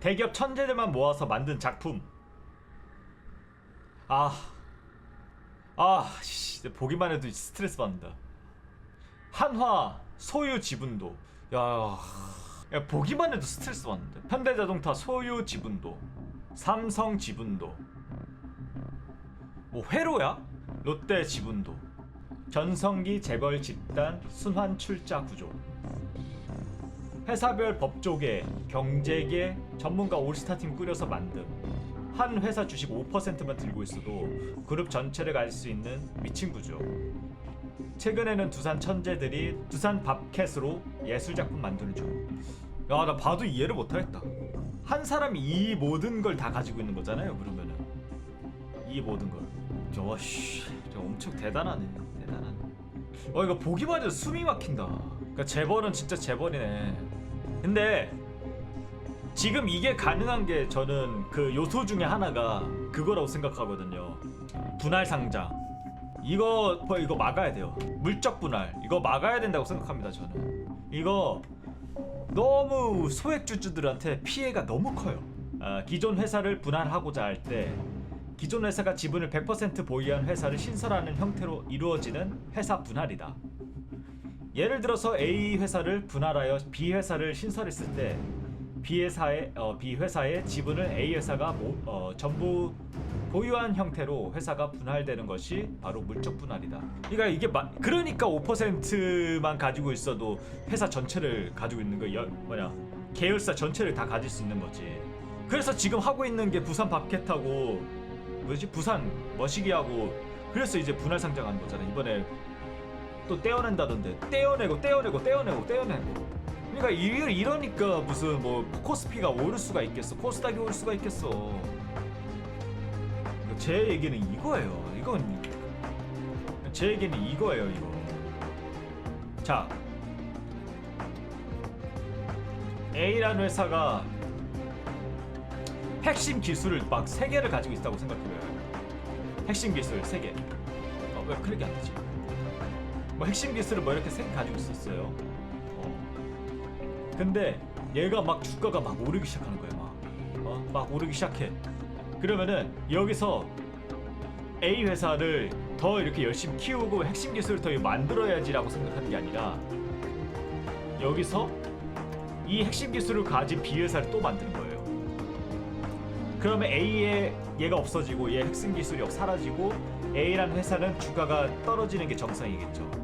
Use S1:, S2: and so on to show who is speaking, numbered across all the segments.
S1: 대기업 천재들만 모아서 만든 작품. 아, 아, 씨, 보기만 해도 스트레스 받는다. 한화 소유 지분도. 야, 야 보기만 해도 스트레스 받는데. 현대자동차 소유 지분도. 삼성 지분도. 뭐 회로야? 롯데 지분도. 전성기 재벌 집단 순환 출자 구조. 회사별 법조계, 경제계 전문가 올스타팀 꾸려서 만듦. 한 회사 주식 5%만 들고 있어도 그룹 전체를 갈수 있는 미친 구조. 최근에는 두산 천재들이 두산 밥캣으로 예술 작품 만드는 중. 야, 나 봐도 이해를 못 하겠다. 한 사람이 이 모든 걸 다 가지고 있는 거잖아요. 그러면은 이 모든 걸. 저 씨, 저 엄청 대단하네. 대단하네. 어 이거 보기만 해도 숨이 막힌다. 그러니까 재벌은 진짜 재벌이네. 근데 지금 이게 가능한 게 저는 그 요소 중에 하나가 그거라고 생각하거든요. 분할 상장. 이거 뭐 이거 막아야 돼요. 물적 분할. 이거 막아야 된다고 생각합니다. 저는. 이거 너무 소액 주주들한테 피해가 너무 커요. 아, 기존 회사를 분할하고자 할 때 기존 회사가 지분을 100% 보유한 회사를 신설하는 형태로 이루어지는 회사 분할이다. 예를 들어서 A 회사를 분할하여 B 회사를 신설했을 때 B 회사의 어, B 회사의 지분을 A 회사가 모, 어, 전부 보유한 형태로 회사가 분할되는 것이 바로 물적 분할이다. 그러니까 이게 마, 그러니까 5%만 가지고 있어도 회사 전체를 가지고 있는 거 여, 뭐냐 계열사 전체를 다 가질 수 있는 거지. 그래서 지금 하고 있는 게 부산 밥캣하고 뭐지 부산 머시기하고 그래서 이제 분할 상장하는 거잖아 이번에 또 떼어낸다던데. 떼어내고 떼어내고 떼어내고 떼어내고. 그러니까 이, 이러니까 무슨 뭐 코스피가 오를 수가 있겠어? 코스닥이 오를 수가 있겠어? 제 얘기는 이거예요. 이건 제 얘기는 이거예요 이거. 자. A라는 회사가 핵심 기술을 막 세 개를 가지고 있다고 생각해봐요. 핵심 기술 세 개. 어, 왜 클릭이 안 되지? 뭐 핵심 기술을 뭐 이렇게 세개 가지고 있었어요. 어. 근데 얘가 막 주가가 막 오르기 시작하는 거야, 막. 어, 막 오르기 시작해. 그러면은 여기서 A 회사를 더 이렇게 열심히 키우고 핵심 기술을 더 만들어야지라고 생각하는 게 아니라 여기서 이 핵심 기술을 가진 B 회사를 또 만드는 거예요. 그러면 A의 얘가 없어지고 얘 핵심 기술이 사라지고 A라는 회사는 주가가 떨어지는 게 정상이겠죠.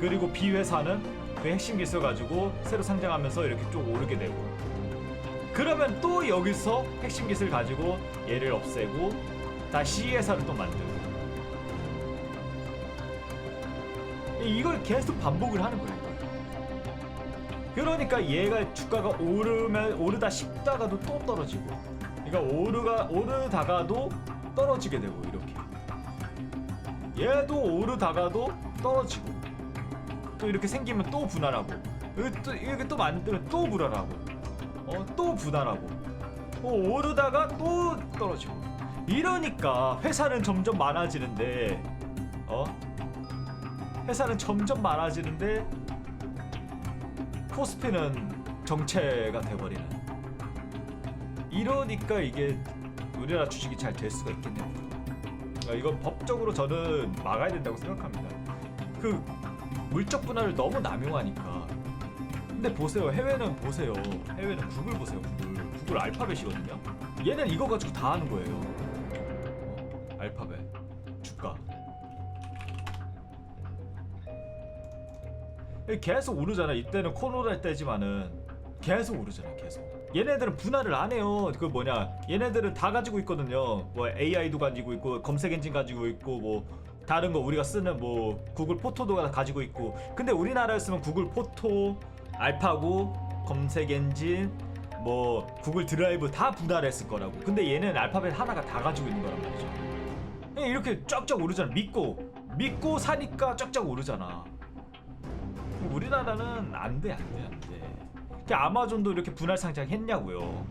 S1: 그리고 B 회사는 그 핵심 기술 가지고 새로 상장하면서 이렇게 쭉 오르게 되고. 그러면 또 여기서 핵심 기술 가지고 얘를 없애고 다시 회사를 또 만들고. 이걸 계속 반복을 하는 거예요. 그러니까 얘가 주가가 오르면 오르다 싶다가도 또 떨어지고. 그러니까 오르가 오르다가도 떨어지게 되고 이렇게. 얘도 오르다가도 떨어지고 또 이렇게 생기면 또 분할하고 또 이렇게 또 만들면 또 분할하고 어 또 분할하고 어, 오르다가 또 떨어지고 이러니까 회사는 점점 많아지는데 어 회사는 점점 많아지는데 코스피는 정체가 돼버리는 이러니까 이게 우리나라 주식이 잘 될 수가 있겠네요. 그러니까 이건 법적으로 저는 막아야 된다고 생각합니다. 그 물적 분할을 너무 남용하니까. 근데 보세요, 해외는 보세요. 해외는 구글 보세요, 구글. 구글 알파벳이거든요. 얘는 이거 가지고 다 하는 거예요. 어, 알파벳, 주가. 계속 오르잖아. 이때는 코로나 때지만은 계속 오르잖아. 계속. 얘네들은 분할을 안 해요. 그 뭐냐? 얘네들은 다 가지고 있거든요. 뭐 AI도 가지고 있고 검색 엔진 가지고 있고 뭐 다른 거 우리가 쓰는 뭐 구글 포토도 가지고 있고. 근데 우리나라였으면 구글 포토, 알파고, 검색 엔진, 뭐 구글 드라이브 다 분할했을 거라고. 근데 얘는 알파벳 하나가 다 가지고 있는 거란 말이죠. 그냥 이렇게 쫙쫙 오르잖아. 믿고 믿고 사니까 쫙쫙 오르잖아. 우리나라는 안 돼, 안 돼, 안 돼. 그 아마존도 이렇게 분할 상장 했냐고요.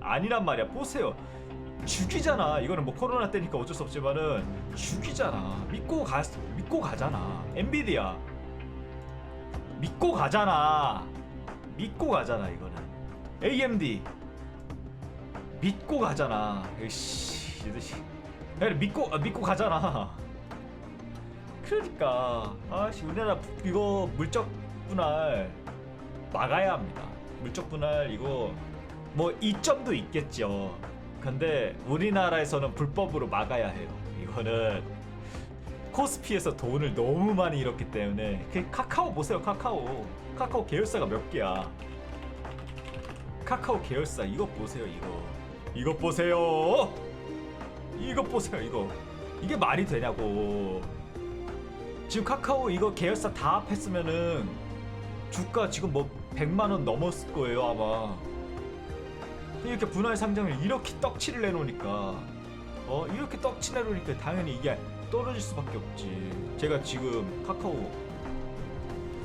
S1: 아니란 말이야. 보세요. 죽이잖아. 이거는 뭐 코로나 때니까 어쩔 수 없지만은 죽이잖아. 믿고 가 믿고 가잖아. 엔비디아 믿고 가잖아. 믿고 가잖아. 이거는 AMD 믿고 가잖아. 에이씨, 이씨. 야, 믿고 아, 믿고 가잖아. 그러니까 아씨 우리나라 이거 물적 분할 막아야 합니다. 물적 분할 이거 뭐 이점도 있겠죠. 근데 우리나라에서는 불법으로 막아야 해요. 이거는 코스피에서 돈을 너무 많이 잃었기 때문에 그 카카오 보세요 카카오. 카카오 계열사가 몇 개야? 카카오 계열사 이것 보세요 이거. 이것 보세요. 이것 보세요 이거. 이게 말이 되냐고. 지금 카카오 이거 계열사 다 합했으면은 주가 지금 뭐 100만 원 넘었을 거예요 아마 이렇게 분할 상장을 이렇게 떡치를 내놓으니까 어 이렇게 떡치 내놓으니까 당연히 이게 떨어질 수밖에 없지. 제가 지금 카카오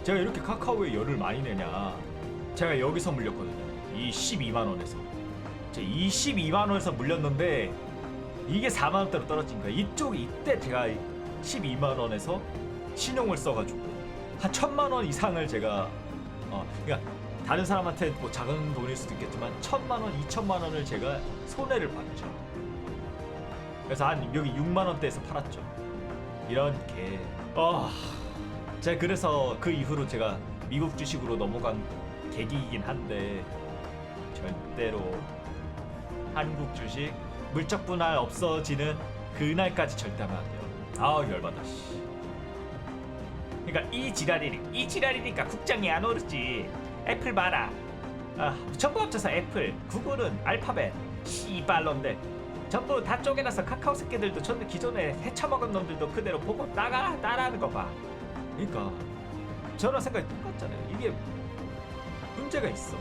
S1: 제가 이렇게 카카오에 열을 많이 내냐. 제가 여기서 물렸거든요. 이 12만 원에서. 제가 22만 원에서 물렸는데 이게 4만 원대로 떨어진 거야. 이쪽 이때 제가 12만 원에서 신용을 써가지고 한 천만 원 이상을 제가 어 그러니까 다른 사람한테 뭐 작은 돈일 수도 있겠지만 천만 원, 이천만 원을 제가 손해를 봤죠. 그래서 한 여기 6만 원대에서 팔았죠. 이런 게. 어, 제가 그래서 그 이후로 제가 미국 주식으로 넘어간 계기이긴 한데 절대로 한국 주식 물적 분할 없어지는 그날까지 절대 하면 안 돼요. 아우 열받아. 씨. 그러니까 이 지랄이니 이 지랄이니까 국장이 안 오르지. 애플 봐라. 아, 전부 합쳐서 애플, 구글은 알파벳, 씨발 놈들. 전부 다 쪼개놔서 카카오 새끼들도 전 기존에 헤쳐먹은 놈들도 그대로 보고 따라 따라하는 거 봐. 그러니까 저랑 생각이 똑같잖아요. 이게 문제가 있어.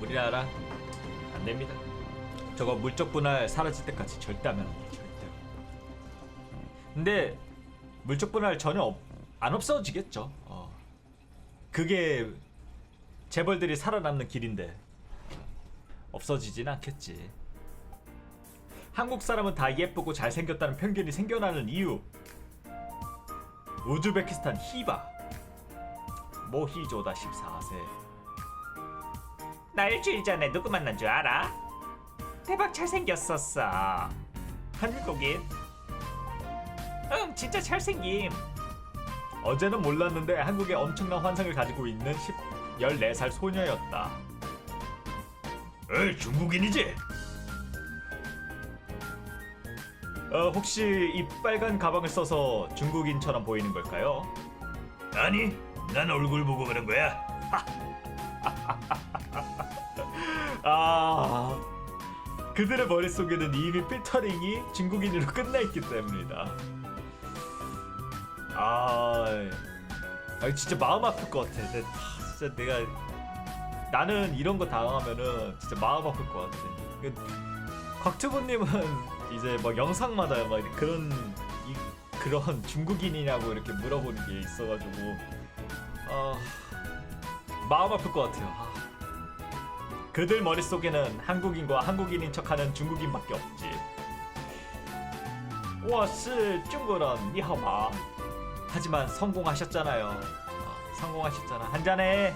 S1: 우리나라 안 됩니다. 저거 물적 분할 사라질 때까지 절대 하면 안 돼. 절대. 근데 물적 분할 전혀 없, 안 없어지겠죠. 어. 그게 재벌들이 살아남는 길인데 없어지진 않겠지. 한국 사람은 다 예쁘고 잘생겼다는 편견이 생겨나는 이유. 우즈베키스탄 히바 모히조다 14세. 나 일주일 전에 누구 만난 줄 알아? 대박 잘생겼었어. 한국인? 응, 진짜 잘생김. 어제는 몰랐는데 한국에 엄청난 환상을 가지고 있는 10, 14살 소녀였다. 에 중국인이지? 어, 혹시 이 빨간 가방을 써서 중국인처럼 보이는 걸까요? 아니, 난 얼굴 보고 그런 거야. 아, 그들의 머릿속에는 이미 필터링이 중국인으로 끝나 있기 때문이다. 아, 아니 진짜 마음 아플 것 같아. 진짜, 아, 진짜 내가 나는 이런 거 당하면은 진짜 마음 아플 것 같아. 그, 곽튜브님은 이제 막 영상마다 막 그런 이, 그런 중국인이냐고 이렇게 물어보는 게 있어가지고 아 마음 아플 것 같아요. 아. 그들 머릿속에는 한국인과 한국인인 척하는 중국인밖에 없지. 我是中国人,你好吗? 하지만 성공하셨잖아요. 어, 성공하셨잖아. 한 잔해.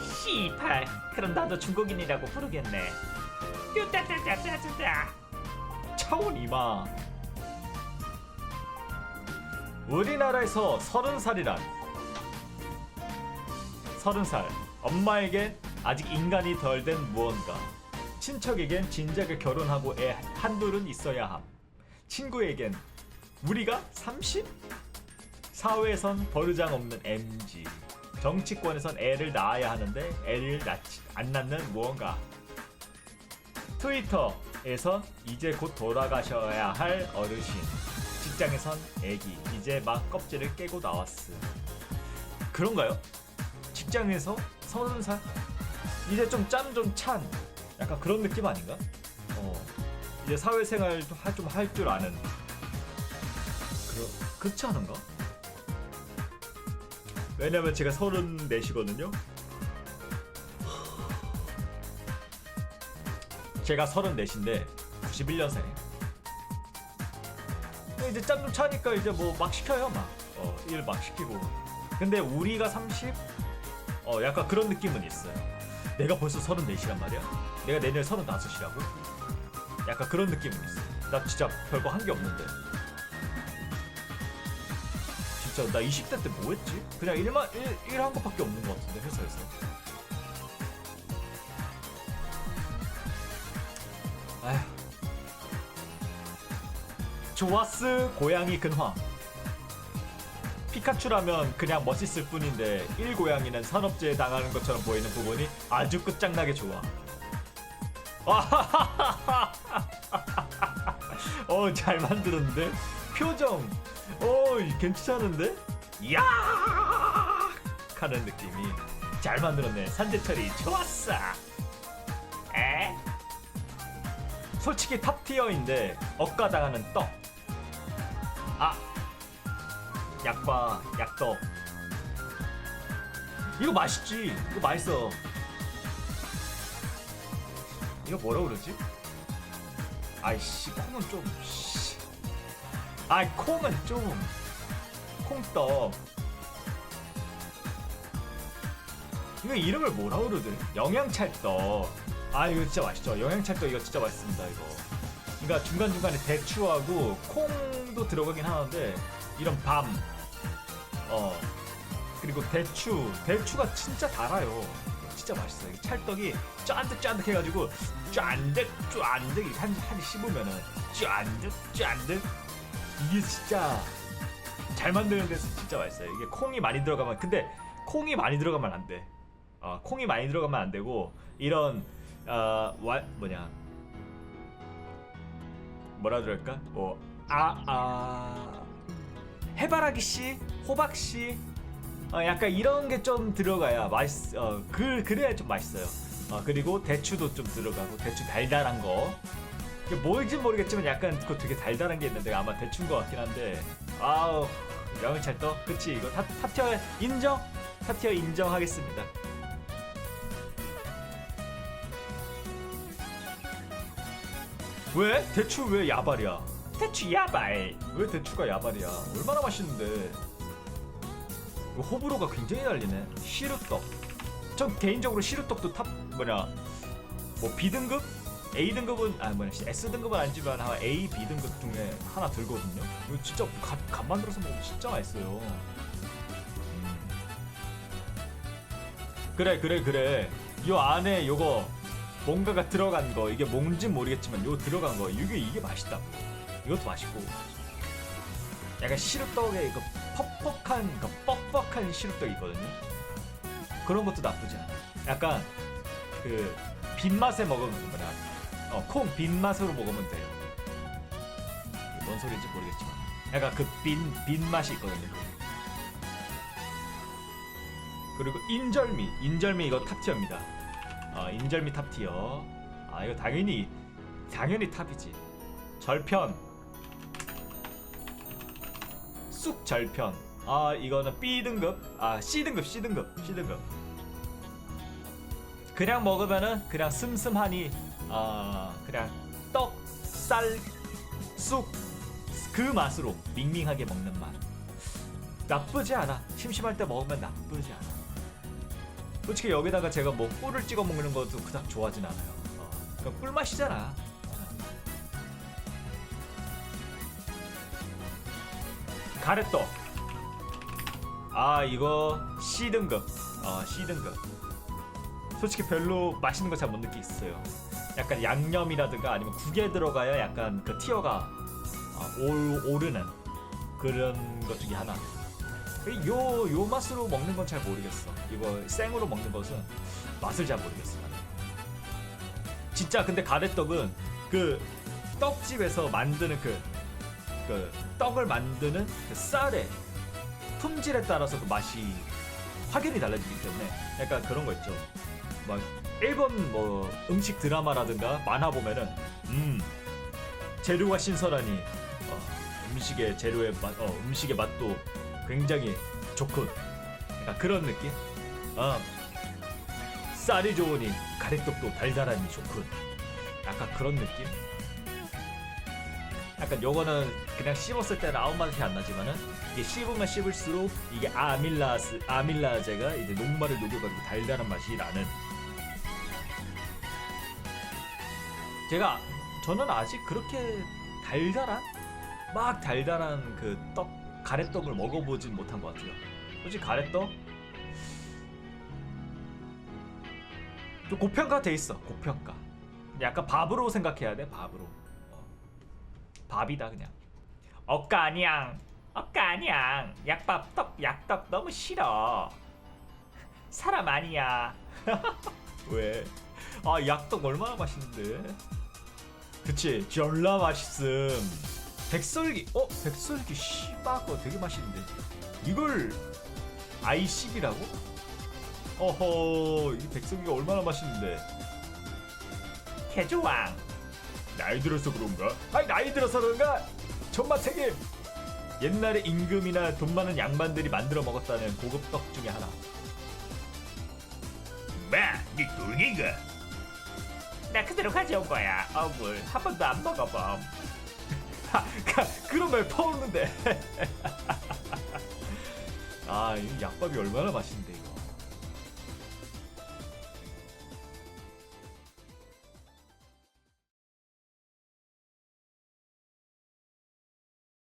S1: 씨발. 그럼 나도 중국인이라고 부르겠네. 뚜따따따따따. 차원 이마. 우리나라에서 서른 살이란 서른 살 엄마에겐 아직 인간이 덜 된 무언가 친척에겐 진작에 결혼하고 애 한둘은 있어야 함 친구에겐 우리가 30? 사회에선 버르장 없는 MG 정치권에선 애를 낳아야 하는데 애를 낳지 안 낳는 무언가. 트위터에선 이제 곧 돌아가셔야 할 어르신. 직장에선 애기. 이제 막 껍질을 깨고 나왔음. 그런가요? 직장에서 서른 살? 이제 좀짠좀 찬. 약간 그런 느낌 아닌가? 어. 이제 사회생활도 좀 할 줄 아는 그러, 그렇지 않은가? 왜냐면 제가 서른 넷이거든요 제가 서른 넷인데 91년생 이제 짬 좀 차니까 이제 뭐 막 시켜요 막일 막 시키고 근데 우리가 30? 어 약간 그런 느낌은 있어요 내가 벌써 34이란 말이야? 내가 내년에 35이라고? 약간 그런 느낌은 있어. 나 진짜 별거 한 게 없는데. 진짜 나 20대 때 뭐 했지? 그냥 일만 일, 일한 것밖에 없는 것 같은데 회사에서. 조아스 고양이 근황. 피카츄라면 그냥 멋있을 뿐인데 일 고양이는 산업재해 당하는 것처럼 보이는 부분이 아주 끝장나게 좋아. 어, 잘 만들었는데? 표정. 어, 괜찮은데? 야! 하는 느낌이 잘 만들었네. 산재철이 좋았어. 에? 솔직히 탑 티어인데 억가당하는 떡. 아, 약과 약떡. 이거 맛있지. 이거 맛있어. 이거 뭐라 그러지? 아이씨 콩은 좀 씨. 아이 콩은 좀 콩떡. 이거 이름을 뭐라 그러든 영양찰떡. 아 이거 진짜 맛있죠. 영양찰떡 이거 진짜 맛있습니다 이거. 그러니까 중간중간에 대추하고 콩도 들어가긴 하는데 이런 밤 어 그리고 대추 대추가 진짜 달아요. 진짜 맛있어요. 이 찰떡이 쫀득쫀득 해가지고 쫀득 쫀득 한 한 씹으면은 쫀득 쫀득 이게 진짜 잘 만드는 데서 진짜 맛있어요. 이게 콩이 많이 들어가면 근데 콩이 많이 들어가면 안 돼. 어, 콩이 많이 들어가면 안 되고 이런 어, 와, 뭐냐. 뭐라 그럴까? 뭐 아아. 해바라기 씨 호박 씨. 어, 약간 이런 게 좀 들어가야 맛있 어, 그 그래야 좀 맛있어요. 어, 그리고 대추도 좀 들어가고 대추 달달한 거 이게 뭘지 모르겠지만 약간 그거 되게 달달한 게 있는데 아마 대추인 것 같긴 한데. 아우 영양찰떡 그치 이거. 탑, 탑티어 인정? 탑티어 인정하겠습니다. 왜? 대추 왜 야발이야? 대추 야발! 왜 대추가 야발이야? 얼마나 맛있는데. 호불호가 굉장히 달리네. 시루떡. 전 개인적으로 시루떡도 탑 뭐냐 뭐 B등급? A등급은 아 뭐냐 S등급은 아니지만 한 A, B등급 중에 하나 들거든요. 이거 진짜 간, 간 만들어서 먹으면 진짜 맛있어요. 음. 그래 그래 그래. 요 안에 요거 뭔가가 들어간 거 이게 뭔진 모르겠지만 요 들어간 거 이게 이게 맛있다고 이것도 맛있고. 약간 시루떡에 그 퍽퍽한 그 뻑뻑한 시루떡 있거든요. 그런 것도 나쁘지 않아 약간 그 빈맛에 먹으면 뭐냐 어, 콩 빈맛으로 먹으면 돼요. 뭔 소리인지 모르겠지만. 약간 그 빈 빈맛이 있거든요. 그리고 인절미. 인절미 이거 탑티어입니다. 어, 인절미 탑티어. 아 이거 당연히 당연히 탑이지. 절편. 쑥 절편. 아 이거는 B 등급? 아 C 등급 C 등급 C 등급. 그냥 먹으면은 그냥 슴슴하니 아 그냥 떡, 쌀, 쑥 그 맛으로 밍밍하게 먹는 맛. 나쁘지 않아. 심심할 때 먹으면 나쁘지 않아. 솔직히 여기다가 제가 뭐 꿀을 찍어 먹는 것도 그닥 좋아하진 않아요. 어, 그냥 꿀맛이잖아. 가래떡. 아 이거 C 등급. 어 C 등급. 솔직히 별로 맛있는 거 잘 못 느끼겠어요 약간 양념이라든가 아니면 국에 들어가야 약간 그 티어가 어, 올, 오르는 그런 것 중에 하나 요, 요 맛으로 먹는 건 잘 모르겠어 이거 생으로 먹는 것은 맛을 잘 모르겠어. 진짜 근데 가래떡은 그 떡집에서 만드는 그, 그 떡을 만드는 그 쌀의 품질에 따라서 그 맛이 확연히 달라지기 때문에 약간 그런 거 있죠. 막 일본 뭐 음식 드라마라든가 만화 보면은 음 재료가 신선하니 어, 음식의 재료의 맛, 어, 음식의 맛도 굉장히 좋군. 약간 그런 느낌. 어, 쌀이 좋으니 가래떡도 달달하니 좋군. 약간 그런 느낌. 약간 요거는 그냥 씹었을 때는 아무 맛이 안 나지만은 이게 씹으면 씹을수록 이게 아밀라스 아밀라제가 이제 녹말을 녹여가지고 달달한 맛이 나는 제가 저는 아직 그렇게 달달한 막 달달한 그 떡 가래떡을 먹어보진 못한 것 같아요. 솔직히 가래떡 좀 고평가 돼 있어. 고평가. 약간 밥으로 생각해야 돼. 밥으로. 어. 밥이다 그냥. 억까 아니양. 억까 아니양. 약밥 떡 약떡 너무 싫어. 사람 아니야. 왜? 아 약떡 얼마나 맛있는데? 그치 졸라 맛있음. 백설기 어 백설기 씨바 거 되게 맛있는데 이걸 아이식이라고? 어허 이 백설기가 얼마나 맛있는데? 개조왕 나이 들어서 그런가? 아니 나이 들어서 그런가? 전마 책임 옛날에 임금이나 돈 많은 양반들이 만들어 먹었다는 고급 떡 중에 하나
S2: 마, 네 돈인가?
S1: 나 그대로 가져온 거야. 어물 한 번도 안 먹어봄. 그런 말 퍼오는데. 아 이 약밥이 얼마나 맛있는데